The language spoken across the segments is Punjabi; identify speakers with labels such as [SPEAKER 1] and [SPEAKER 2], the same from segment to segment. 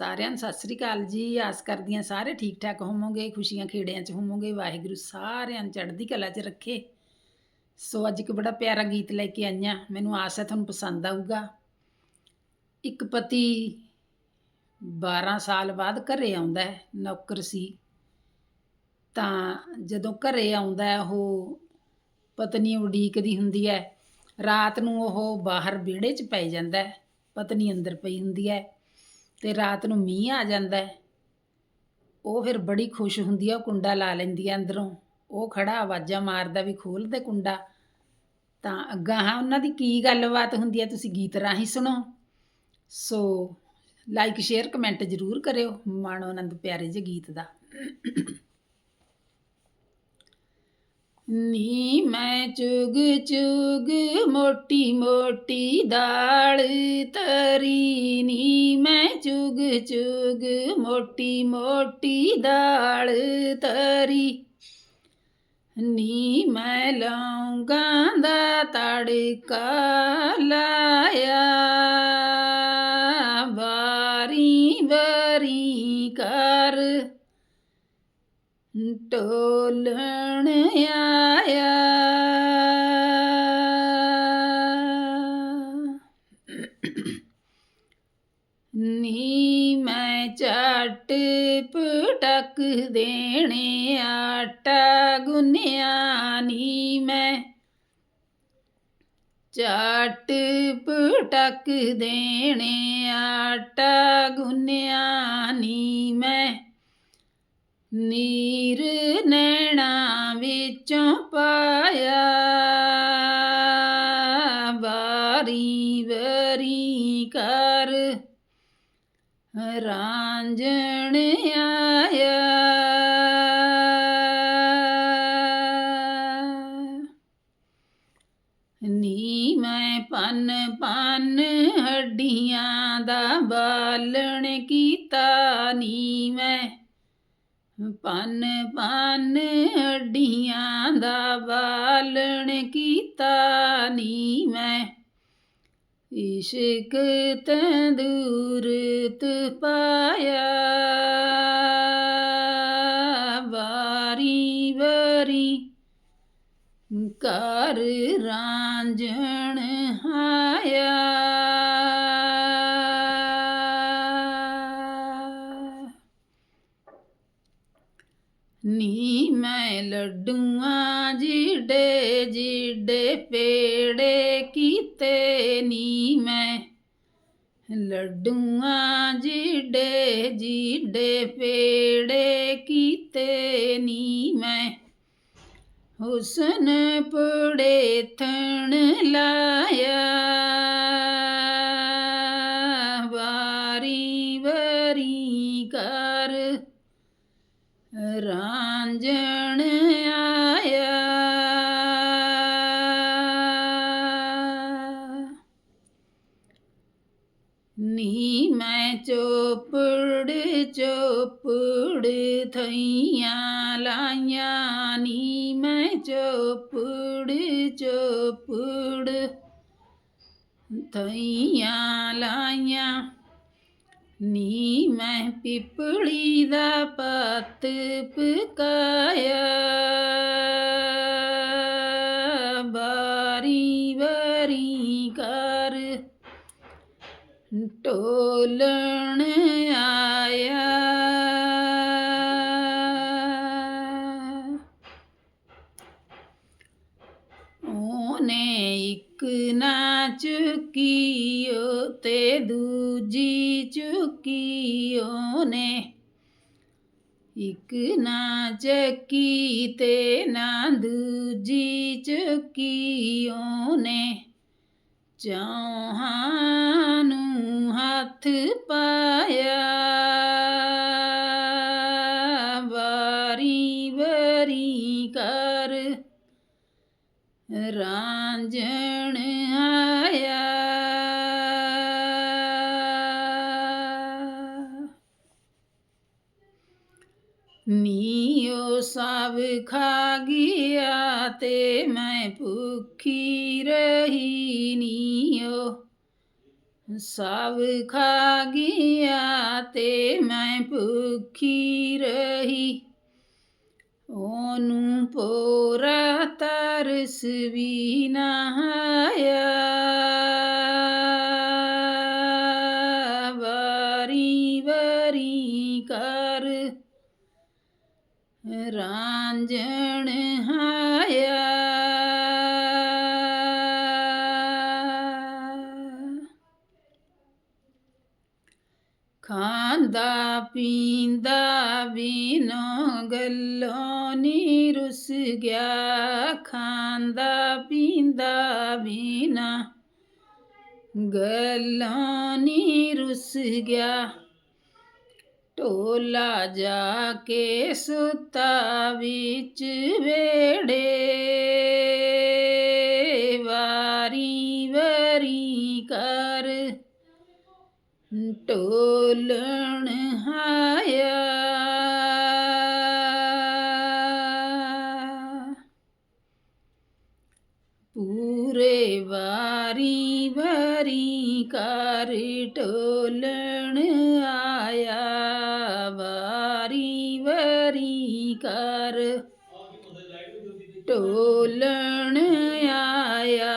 [SPEAKER 1] ਸਾਰਿਆਂ ਨੂੰ ਸਤਿ ਸ੍ਰੀ ਅਕਾਲ ਜੀ। ਆਸ ਕਰਦੀ ਹਾਂ ਸਾਰੇ ਠੀਕ ਠਾਕ ਹੋਵੋਗੇ, ਖੁਸ਼ੀਆਂ ਖੇੜਿਆਂ 'ਚ ਹੋਵੋਗੇ, ਵਾਹਿਗੁਰੂ ਸਾਰਿਆਂ ਨੂੰ ਚੜ੍ਹਦੀ ਕਲਾ 'ਚ ਰੱਖੇ। ਸੋ ਅੱਜ ਇੱਕ ਬੜਾ ਪਿਆਰਾ ਗੀਤ ਲੈ ਕੇ ਆਈਆਂ ਮੈਨੂੰ ਆਸ ਹੈ ਤੁਹਾਨੂੰ ਪਸੰਦ ਆਊਗਾ। ਇੱਕ ਪਤੀ 12 ਸਾਲ ਬਾਅਦ ਘਰੇ ਆਉਂਦਾ ਹੈ, ਨੌਕਰ ਸੀ। ਤਾਂ ਜਦੋਂ ਘਰੇ ਆਉਂਦਾ ਹੈ, ਉਹ ਪਤਨੀ ਉਡੀਕਦੀ ਹੁੰਦੀ ਹੈ। ਰਾਤ ਨੂੰ ਉਹ ਬਾਹਰ ਵਿਹੜੇ 'ਚ ਪੈ ਜਾਂਦਾ ਹੈ, ਪਤਨੀ ਅੰਦਰ ਪਈ ਹੁੰਦੀ ਹੈ। ਤੇ ਰਾਤ ਨੂੰ ਮੀਂਹ ਆ ਜਾਂਦਾ ਉਹ ਫਿਰ ਬੜੀ ਖੁਸ਼ ਹੁੰਦੀ ਆ, ਉਹ ਕੁੰਡਾ ਲਾ ਲੈਂਦੀ ਆ ਅੰਦਰੋਂ। ਉਹ ਖੜਾ ਆਵਾਜ਼ਾਂ ਮਾਰਦਾ ਵੀ, ਖੋਲ ਦੇ ਕੁੰਡਾ। ਤਾਂ ਅੱਗਾ, ਹਾਂ, ਉਹਨਾਂ ਦੀ ਕੀ ਗੱਲਬਾਤ ਹੁੰਦੀ ਹੈ ਤੁਸੀਂ ਗੀਤ ਰਾਹੀਂ ਸੁਣੋ। ਸੋ ਲਾਈਕ ਸ਼ੇਅਰ ਕਮੈਂਟ ਜ਼ਰੂਰ ਕਰਿਓ। ਮਾਣੋ ਆਨੰਦ ਪਿਆਰੇ ਜੇ ਗੀਤ ਦਾ। ਨੀ ਮੈਂ ਚੁਗ ਚੁਗ ਮੋਟੀ ਮੋਟੀ ਦਾਲ ਤਰੀ ਨੀ ਮੈਂ ਚੁਗ ਚੁਗ ਮੋਟੀ ਮੋਟੀ ਦਾਲ ਤਰੀ ਨੀ ਮੈਂ ਲੌਂਗਾਂ ਦਾ ਤੜਕਾ ਲਾਇਆ ਬਾਰੀ ਬਰੀ ਕਰ। ਟੋਲਣ ਆਇਆ। ਨੀ ਮੈਂ ਝੱਟ ਪਟਕ ਦੇਣੇ ਆਟਾ ਗੁੰਨਿਆ, ਨੀ ਮੈਂ ਝੱਟ ਪਟਕ ਦੇਣੇ ਆਟਾ ਗੁੰਨਿਆ, ਨੀ ਮੈਂ ਨੀਰ ਨੈਣਾ ਵਿੱਚੋਂ ਪਾਇਆ ਬਾਰੀ ਵਰੀ ਕਰ ਰਾਂਝਣ ਆਇਆ। ਨੀ ਮੈਂ ਪਨ ਪਨ ਹੱਡੀਆਂ ਦਾ ਬਾਲਣ ਕੀਤਾ, ਨੀ ਮੈਂ ਪਨ ਪਨ ਹੱਡੀਆਂ ਦਾ ਬਾਲਣ ਕੀਤਾ ਨੀ ਮੈਂ। ਇਸ਼ਕ ਤੰਦੂਰਤ ਪਾਇਆ ਬਾਰੀ ਬਰੀ ਕਰ ਰਾਂਝਣ ਆਇਆ ਨੀ ਮੈਂ ਲੱਡੂਆਂ, ਜਿੱਡੇ ਜਿੱਡੇ, ਪੇੜੇ ਕੀਤੇ ਨੀ ਮੈਂ। ਲੱਡੂਆਂ, ਜਿੱਡੇ ਜਿੱਡੇ, ਪੇੜੇ ਕੀਤੇ ਨੀ ਮੈਂ। ਹੁਸਨ ਪੜੇ ਥਣ ਲਾਇਆ ਰਾਂਝਣ ਆਇਆ। ਨੀ ਮੈਂ ਚੋਪੜ ਚੋਪੜ ਥਈਆਂ ਲਾਈਆਂ ਨੀ ਮੈਂ ਚੋਪੜ ਚੋਪੜ ਥਈਆਂ ਲਾਈਆਂ। ਨੀ ਮੈਂ ਪਿਪਲੀ ਦਾ ਪੱਤ ਪਕਾਇਆ। ਬਾਰੀ ਬਰੀ ਕਰ ਟੋਲਣ ਆਇਆ। ਉਹਨੇ ਇੱਕ ਨਾ ਚੁੱਕੀਓ ਤੇ ਜੀ ਚੁੱਕੀ ਉਹਨੇ ਇੱਕ ਨਾ ਚੱਕੀ ਤੇ ਨਾ ਦੂਜੀ ਚੁੱਕੀ ਉਹਨੇ ਚੌਹਾਂ ਨੂੰ ਹੱਥ ਪਾਇਆ, ਵਾਰੀ ਵਰੀ ਕਰ ਰਾਂਝਣ ਖਾ ਗਿਆ ਤੇ ਮੈਂ ਭੁੱਖੀ ਰਹੀ ਨੀਓ। ਸਭ ਖਾ ਗਿਆ ਤੇ ਮੈਂ ਭੁੱਖੀ ਰਹੀ। ਉਹਨੂੰ ਪੋਰਾ ਤਰਸ ਵੀ ਨਾ ਆਇਆ। ਰਾਂਝਣ ਆਇਆ ਖਾਂਦਾ ਪੀਂਦਾ ਬਿਨੋ ਗੱਲੋਂ ਨੀ ਰੁੱਸ ਗਿਆ। ਖਾਂਦਾ ਪੀਂਦਾ ਬਿਨਾ ਗੱਲੋਂ ਨੀ ਰੁੱਸ ਗਿਆ। ਢੋਲਾ ਜਾ ਕੇ ਸੁੱਤਾ ਵਿੱਚ ਵੇੜੇ ਵਾਰੀ ਵਰੀ ਕਰ ਢੋਲਣ ਆਇਆ। ਪੂਰੇ ਵਾਰੀ ਵਰੀ ਕਰ ਢੋਲਣ ਕਰ ਢੋਲਣ ਆਇਆ।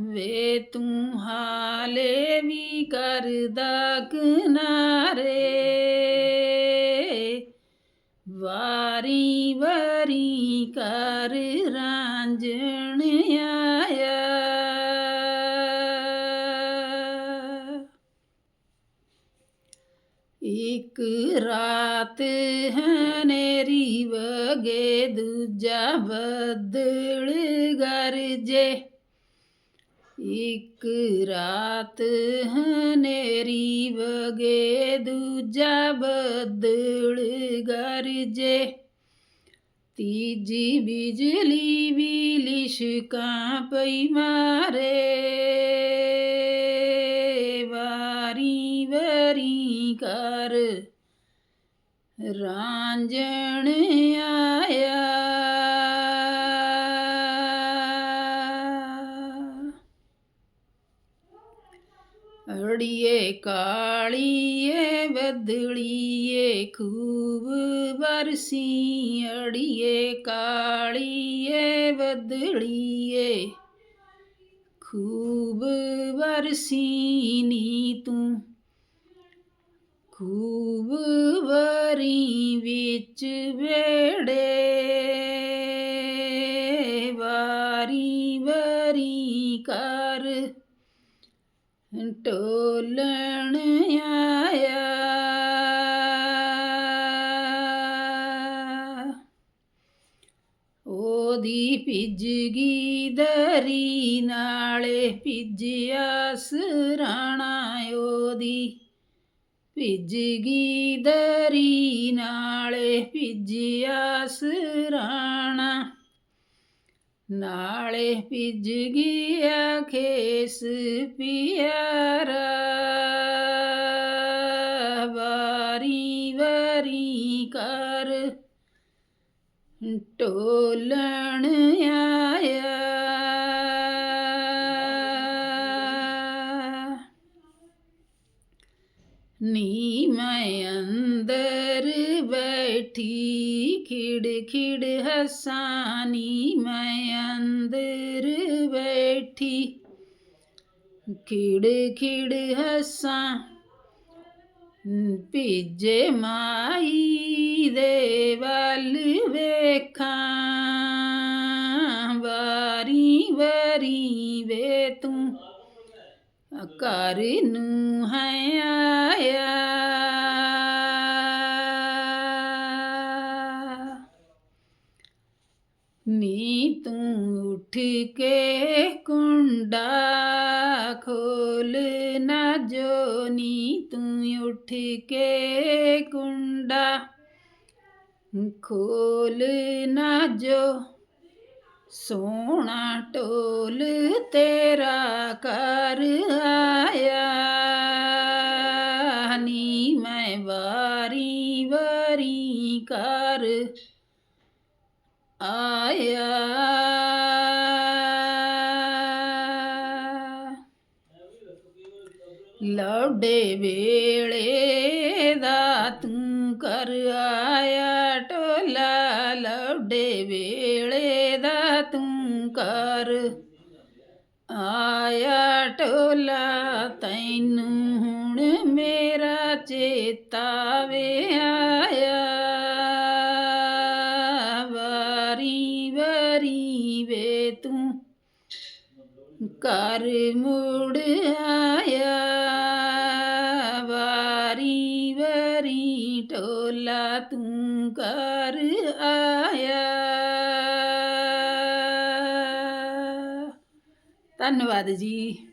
[SPEAKER 1] ਵੇ ਤੂੰ ਹਾਲੇ ਵੀ ਕਰਦਾ ਕਿਨਾਰੇ। ਵਾਰੀ ਵਾਰੀ ਕਰ ਰਾਂਝਣ ਆਇਆ। ਇੱਕ ਰਾਤ ਹਨੇਰੀ ਵਗੇ ਦੂਜਾ ਬੱਦਲ ਗਰਜੇ ਇੱਕ ਰਾਤ ਹਨੇਰੀ ਵਗੇ ਦੂਜਾ ਬੱਦਲ ਗਰਜੇ ਤੀਜੀ ਬਿਜਲੀ ਵੀ ਲਿਸ਼ਕਾਂ ਪਈ ਮਾਰੇ। ਵਾਰੀ ਕਰ। ਰਾਂਝਣ ਆਇਆ। ਅੜੀਏ ਕਾਲੀਏ ਬਦਲੀਏ ਖੂਬ ਵਰਸੀ ਅੜੀਏ ਕਾਲੀਏ ਬਦਲੀਏ ਖੂਬ ਵਰਸੀ ਨੀ ਤੂੰ। ਖੂਬ ਵਰੀ ਵਿੱਚ ਵੇੜੇ ਵਾਰੀ ਵਰੀ ਕਰ ਢੋਲਣ ਆਇਆ। ਉਹਦੀ ਭਿੱਜਗੀ ਦਰੀ ਨਾਲੇ ਭਿੱਜਿਆ ਸਰਾਣਾ ਉਹਦੀ ਭਿੱਜਗੀ ਦਰੀ ਨਾਲੇ ਭਿੱਜਿਆ ਸਰਾਣਾ ਨਾਲੇ ਭਿੱਜ ਗਿਆ ਖੇਸ ਪਿਆਰਾ। ਵਾਰੀ ਵਾਰੀ ਕਰ। ਢੋਲਣ ਆਇਆ ਨੀ ਮੈਂ ਅੰਦਰ ਬੈਠੀ ਖਿੜ ਖਿੜ ਹਸਾਨੀ, ਮੈਂ ਅੰਦਰ ਬੈਠੀ। ਖਿੜ ਖਿੜ ਹਸਾਂ, ਭਿੱਜੇ ਮਾਈ ਦੇ ਵੱਲ ਵੇਖਾਂ, ਵਾਰੀ ਵਾਰੀ ਵੇ ਤੂੰ ਘਰ ਨੂੰ ਹੈ ਆਇਆ। ਨੀ ਤੂੰ ਉੱਠ ਕੇ ਕੁੰਡਾ ਖੋਲ ਨਾ ਜੋ। ਨੀ ਤੂੰ ਉੱਠ ਕੇ ਕੁੰਡਾ ਖੋਲ ਨਾ ਜੋ। ਸੋਹਣਾ ਢੋਲ ਤੇਰਾ ਕਰ ਆਇਆ। ਨੀ ਮੈਂ ਵਾਰੀ ਵਾਰੀ ਕਰ ਆਇਆ। ਲੌਡੇ ਵੇਲੇ ਦਾ ਤੂੰ ਕਰ ਆਇਆ। ਟੋਲਾ ਲੌਡੇ ਵੇਲੇ ਦਾ ਤੂੰ ਕਰ। ਆਇਆ ਟੋਲਾ ਤੈਨੂੰ ਹੁਣ ਮੇਰਾ ਚੇਤਾ ਵੇ ਆਇਆ। ਵਾਰੀ ਵਾਰੀ ਵੇ ਤੂੰ ਘਰ ਮੁੜ ਆਇਆ। ਟੋਲਾ ਤੂੰ ਘਰ ਆਇਆ। ਧੰਨਵਾਦ ਜੀ।